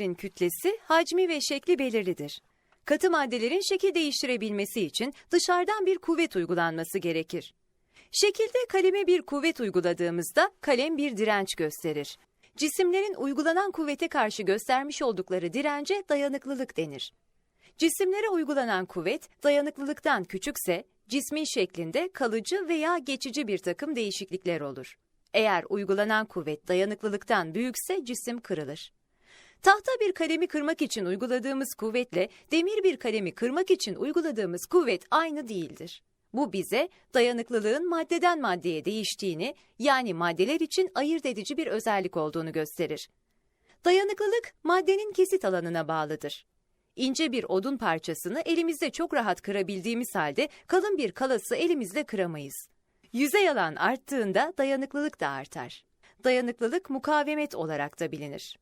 maddelerin kütlesi, hacmi ve şekli belirlidir. Katı maddelerin şekil değiştirebilmesi için dışarıdan bir kuvvet uygulanması gerekir. Şekilde kaleme bir kuvvet uyguladığımızda kalem bir direnç gösterir. Cisimlerin uygulanan kuvvete karşı göstermiş oldukları dirence dayanıklılık denir. Cisimlere uygulanan kuvvet dayanıklılıktan küçükse cismin şeklinde kalıcı veya geçici bir takım değişiklikler olur. Eğer uygulanan kuvvet dayanıklılıktan büyükse cisim kırılır. Tahta bir kalemi kırmak için uyguladığımız kuvvetle demir bir kalemi kırmak için uyguladığımız kuvvet aynı değildir. Bu bize dayanıklılığın maddeden maddeye değiştiğini, yani maddeler için ayırt edici bir özellik olduğunu gösterir. Dayanıklılık maddenin kesit alanına bağlıdır. İnce bir odun parçasını elimizde çok rahat kırabildiğimiz halde kalın bir kalası elimizle kıramayız. Yüzey alan arttığında dayanıklılık da artar. Dayanıklılık mukavemet olarak da bilinir.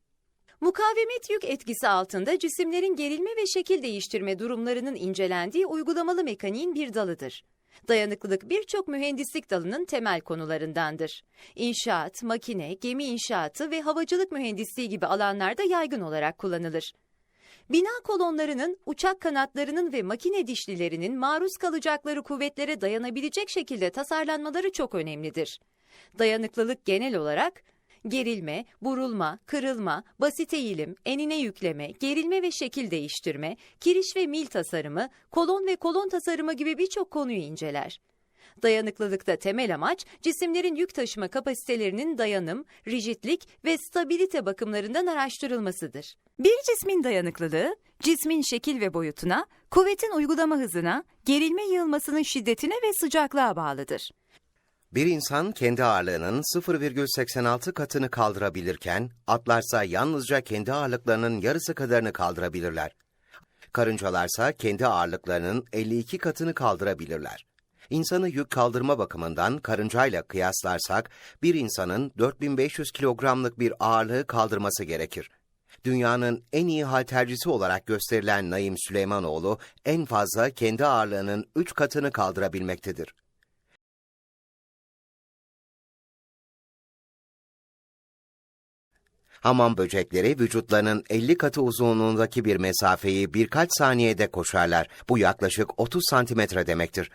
Mukavemet yük etkisi altında cisimlerin gerilme ve şekil değiştirme durumlarının incelendiği uygulamalı mekaniğin bir dalıdır. Dayanıklılık birçok mühendislik dalının temel konularındandır. İnşaat, makine, gemi inşaatı ve havacılık mühendisliği gibi alanlarda yaygın olarak kullanılır. Bina kolonlarının, uçak kanatlarının ve makine dişlilerinin maruz kalacakları kuvvetlere dayanabilecek şekilde tasarlanmaları çok önemlidir. Dayanıklılık genel olarak gerilme, burulma, kırılma, basit eğilim, enine yükleme, gerilme ve şekil değiştirme, kiriş ve mil tasarımı, kolon ve kolon tasarımı gibi birçok konuyu inceler. Dayanıklılıkta temel amaç cisimlerin yük taşıma kapasitelerinin dayanım, rigidlik ve stabilite bakımlarından araştırılmasıdır. Bir cismin dayanıklılığı, cismin şekil ve boyutuna, kuvvetin uygulama hızına, gerilme yığılmasının şiddetine ve sıcaklığa bağlıdır. Bir insan kendi ağırlığının 0,86 katını kaldırabilirken, atlarsa yalnızca kendi ağırlıklarının yarısı kadarını kaldırabilirler. Karıncalarsa kendi ağırlıklarının 52 katını kaldırabilirler. İnsanı yük kaldırma bakımından karıncayla kıyaslarsak, bir insanın 4500 kilogramlık bir ağırlığı kaldırması gerekir. Dünyanın en iyi haltercisi olarak gösterilen Naim Süleymanoğlu, en fazla kendi ağırlığının 3 katını kaldırabilmektedir. Hamam böcekleri vücutlarının 50 katı uzunluğundaki bir mesafeyi birkaç saniyede koşarlar. Bu yaklaşık 30 santimetre demektir.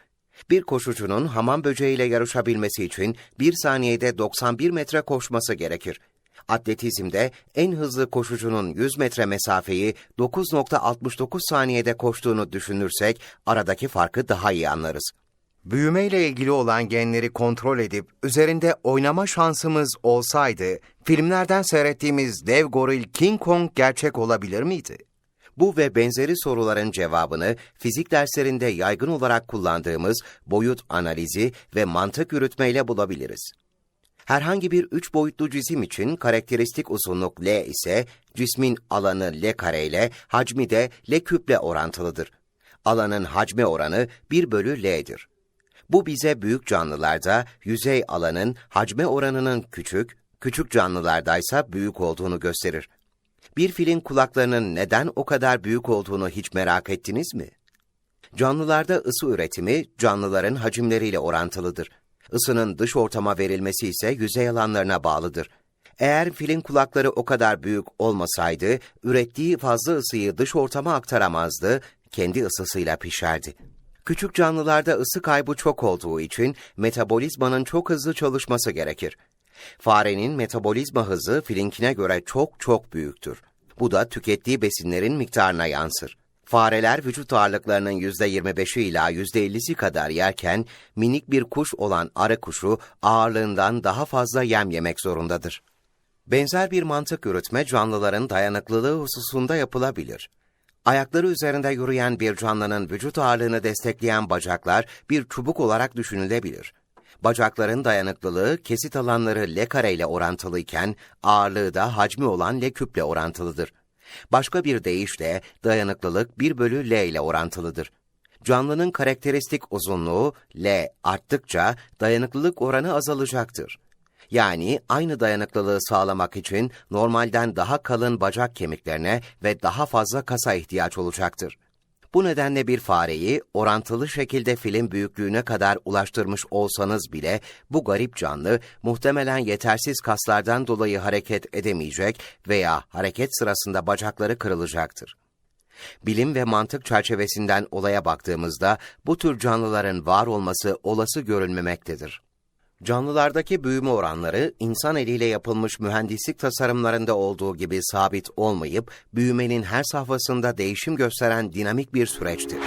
Bir koşucunun hamam böceğiyle yarışabilmesi için bir saniyede 91 metre koşması gerekir. Atletizmde en hızlı koşucunun 100 metre mesafeyi 9.69 saniyede koştuğunu düşünürsek aradaki farkı daha iyi anlarız. Büyümeyle ilgili olan genleri kontrol edip üzerinde oynama şansımız olsaydı, filmlerden seyrettiğimiz dev goril King Kong gerçek olabilir miydi? Bu ve benzeri soruların cevabını fizik derslerinde yaygın olarak kullandığımız boyut analizi ve mantık yürütmeyle bulabiliriz. Herhangi bir üç boyutlu cisim için karakteristik uzunluk L ise cismin alanı L kare ile hacmi de L küple orantılıdır. Alanın hacme oranı 1 bölü L'dir. Bu bize büyük canlılarda yüzey alanın hacme oranının küçük, küçük canlılardaysa büyük olduğunu gösterir. Bir filin kulaklarının neden o kadar büyük olduğunu hiç merak ettiniz mi? Canlılarda ısı üretimi canlıların hacimleriyle orantılıdır. Isının dış ortama verilmesi ise yüzey alanlarına bağlıdır. Eğer filin kulakları o kadar büyük olmasaydı, ürettiği fazla ısıyı dış ortama aktaramazdı, kendi ısısıyla pişerdi. Küçük canlılarda ısı kaybı çok olduğu için metabolizmanın çok hızlı çalışması gerekir. Farenin metabolizma hızı filinkine göre çok çok büyüktür. Bu da tükettiği besinlerin miktarına yansır. Fareler vücut ağırlıklarının %25'i ila %50'si kadar yerken minik bir kuş olan arı kuşu ağırlığından daha fazla yem yemek zorundadır. Benzer bir mantık yürütme canlıların dayanıklılığı hususunda yapılabilir. Ayakları üzerinde yürüyen bir canlının vücut ağırlığını destekleyen bacaklar bir çubuk olarak düşünülebilir. Bacakların dayanıklılığı kesit alanları L kare ile orantılıyken ağırlığı da hacmi olan L küple orantılıdır. Başka bir deyişle dayanıklılık 1 bölü L ile orantılıdır. Canlının karakteristik uzunluğu L arttıkça dayanıklılık oranı azalacaktır. Yani aynı dayanıklılığı sağlamak için normalden daha kalın bacak kemiklerine ve daha fazla kasa ihtiyaç olacaktır. Bu nedenle bir fareyi orantılı şekilde film büyüklüğüne kadar ulaştırmış olsanız bile bu garip canlı muhtemelen yetersiz kaslardan dolayı hareket edemeyecek veya hareket sırasında bacakları kırılacaktır. Bilim ve mantık çerçevesinden olaya baktığımızda bu tür canlıların var olması olası görülmemektedir. Canlılardaki büyüme oranları insan eliyle yapılmış mühendislik tasarımlarında olduğu gibi sabit olmayıp büyümenin her safhasında değişim gösteren dinamik bir süreçtir.